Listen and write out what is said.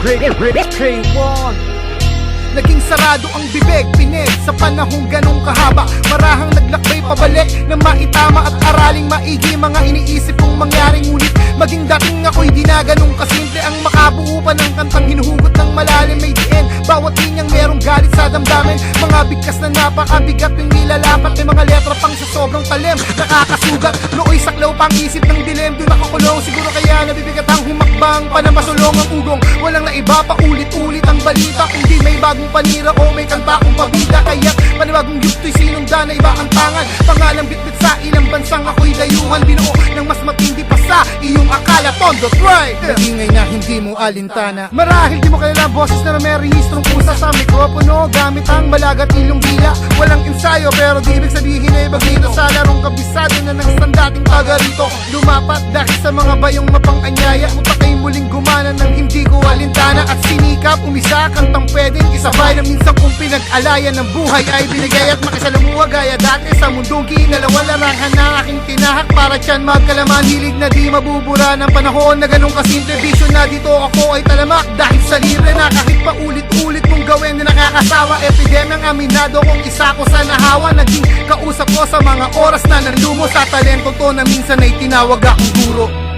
K1 Naging sarado ang bibig, pineg Sa panahong ganong kahaba Marahang naglakbay pabalik Na maitama at araling maigi Mga iniisip kong mangyari. Ngunit maging dating ako'y di na ganong kasimple. Ang makabuo pa ng kantang hinuhugot ng malalim May diin, bawat linyang merong galit sa damdamin. Mga bigkas na napakabigat yung nilalapat. May mga letra pang sa sobrang talim. Nakakasugat, nooy saklaw pang isip ng dilim. Doon ako kulong, siguro kaya nabibigat ang Panamasulong ang ugong, walang naiba pa ulit-ulit ang balita. Kundi may bagong panira o may kanta kong pabida. Kaya't panibagong yukto'y sinunda na iba ang tangan. Pangalang bitbit sa ilang bansang ako'y dayuhan. Binuo ng mas matindi pa sa iyong akala. Tondo try Ingay na hindi mo alintana. Marahil di mo kilala boses na may rehistrong pusa sa mikropono. Gamit ang malagat ilong dila. Walang ensayo pero di ibig sabihin ay bagito. Sa larong kabisado na ng sandating taga rito Lumapat dahil sa mga bayong mapang-anyaya. Utak gumana ng hindi ko alintana At sinikap umisa kantang pwedeng isabay Na minsan kung pinag-alayan. Ng buhay ay binigay At makisalamuha gaya dati sa mundong kinalawan Larangan na aking tinahak. Para tiyan magkalaman Hilig na di mabubura ng panahon na ganun kasimple. Vision na dito ako ay talamak dahil sa libre na kahit pa ulit-ulit mong gawin na nakakasawa. Epidemyang aminado kung isa ko sa nahawa. Naging kausap ko sa mga oras na nanlumo Sa talento to na minsan ay tinawag akong guro